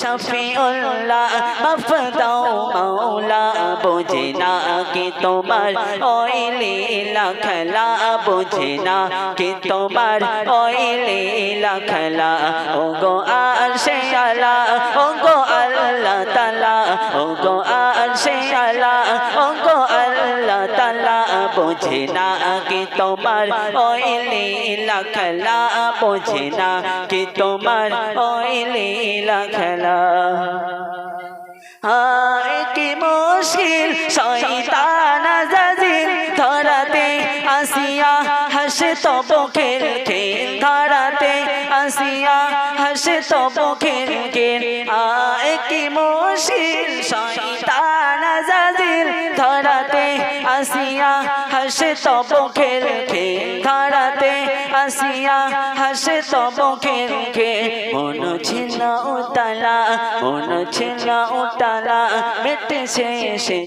শফিউল্লাহ মাফ দাও মাওলা বুঝে না কি তোমার ওই লীলা খেলা বুঝে না কি তোমার ওই লীলা খেলা ও গো গো আরশে আলা ও বুঝে না কি তোমার ওই লীলা খেলা বুঝে না কি তোমার ওই লীলা খেলা হায় কি মুশকিল, শয়তান আজাজিল ধরাতে আসিয়া হাসে তব খেল খেল ধরাতে আসিয়া হাসে তব খেল খেল আয় কি মুশকিল, শয়তান আজাজিল ধরাতে আসিয়া হাসে তব খেল খেল ধরাতে আসিয়া হাসে তব খেল খেল মন ছিল উতালা মন ছিল উতালা মেটেছে সে